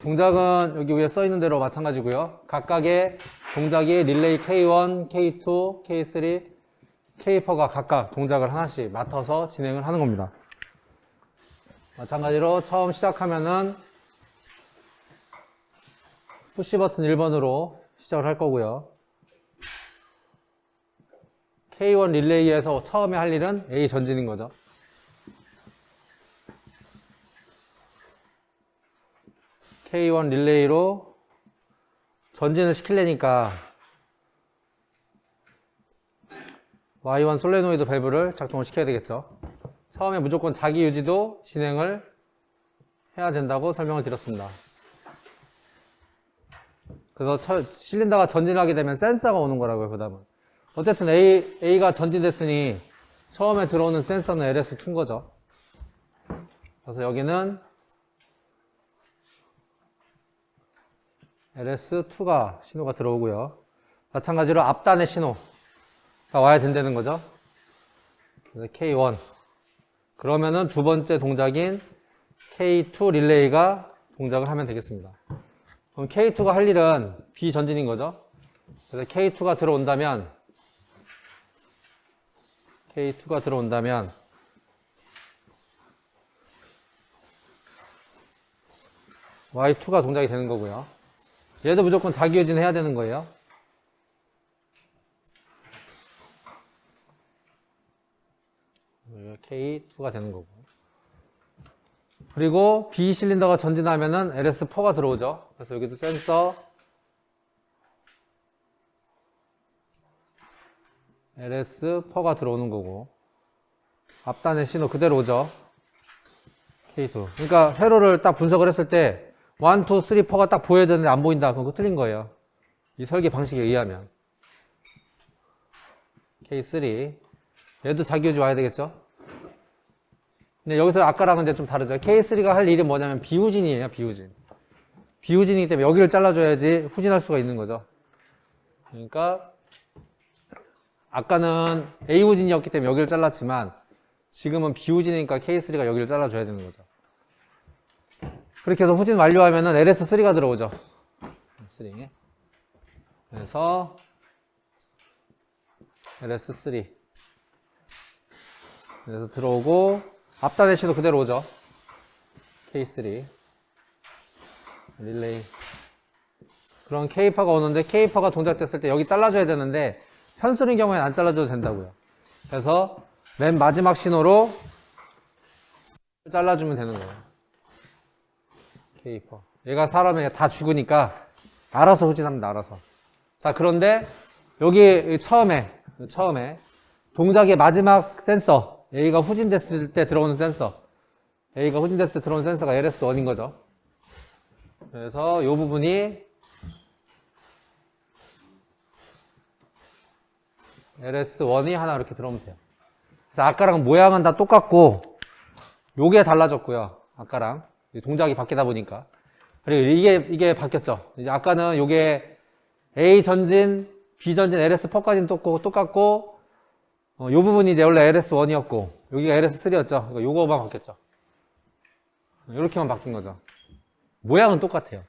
동작은 여기 위에 써 있는 대로 마찬가지고요. 각각의 동작이 릴레이 K1, K2, K3, K4가 각각 동작을 하나씩 맡아서 진행을 하는 겁니다. 마찬가지로 처음 시작하면은 푸시 버튼 1번으로 시작을 할 거고요. K1 릴레이에서 처음에 할 일은 A 전진인 거죠. K1 릴레이로 전진을 시키려니까 Y1 솔레노이드 밸브를 작동을 시켜야 되겠죠. 처음에 무조건 자기 유지도 진행을 해야 된다고 설명을 드렸습니다. 그래서 처- 실린더가 전진하게 되면 센서가 오는 거라고요, 그 다음은. 어쨌든 A, A가 전진됐으니 처음에 들어오는 센서는 LS2인 거죠. 그래서 여기는 LS2가 신호가 들어오고요. 마찬가지로 앞단의 신호가 와야 된다는 거죠. 그래서 K1. 그러면은 두 번째 동작인 K2 릴레이가 동작을 하면 되겠습니다. 그럼 K2가 할 일은 비전진인 거죠. 그래서 K2가 들어온다면 K2가 들어온다면 Y2가 동작이 되는 거고요. 얘도 무조건 자기 유진 해야 되는 거예요. 여기가 K2가 되는 거고. 그리고 B 실린더가 전진하면은 LS4가 들어오죠. 그래서 여기도 센서 LS4가 들어오는 거고. 앞단의 신호 그대로 오죠. K2. 그러니까 회로를 딱 분석을 했을 때 1, 2, 3, 4가 딱 보여야 되는데 안 보인다. 그거 틀린 거예요. 이 설계 방식에 의하면. K3. 얘도 자기 유지 와야 되겠죠? 근데 여기서 아까랑은 이제 좀 다르죠. K3가 할 일이 뭐냐면 비후진이에요, 비후진. 비후진이기 때문에 여기를 잘라줘야지 후진할 수가 있는 거죠. 그러니까 아까는 A 후진이었기 때문에 여기를 잘랐지만 지금은 비후진이니까 K3가 여기를 잘라줘야 되는 거죠. 그렇게 해서 후진 완료하면은 LS3가 들어오죠. 3. 그래서 LS3. 그래서 들어오고 앞단의 신호 그대로 오죠. K3. 릴레이. 그런 K파가 오는데 K파가 동작됐을 때 여기 잘라줘야 되는데 편수인 경우에는 안 잘라줘도 된다고요. 그래서 맨 마지막 신호로 잘라주면 되는 거예요. K4. 얘가 사람이 다 죽으니까 알아서 후진합니다. 알아서. 자 그런데 여기 처음에 처음에 동작의 마지막 센서 A가 후진됐을 때 들어오는 센서 A가 후진됐을 때 들어오는 센서가 LS1인 거죠. 그래서 이 부분이 LS1이 하나 이렇게 들어오면 돼요. 그래서 아까랑 모양은 다 똑같고 요게 달라졌고요. 아까랑 동작이 바뀌다 보니까 그리고 이게 이게 바뀌었죠. 이제 아까는 요게 A 전진, B 전진, LS4까지는 똑고 똑같고 어, 요 부분이 이제 원래 LS1이었고 여기가 LS3였죠. 그러니까 요거만 바뀌었죠. 이렇게만 바뀐 거죠. 모양은 똑같아요.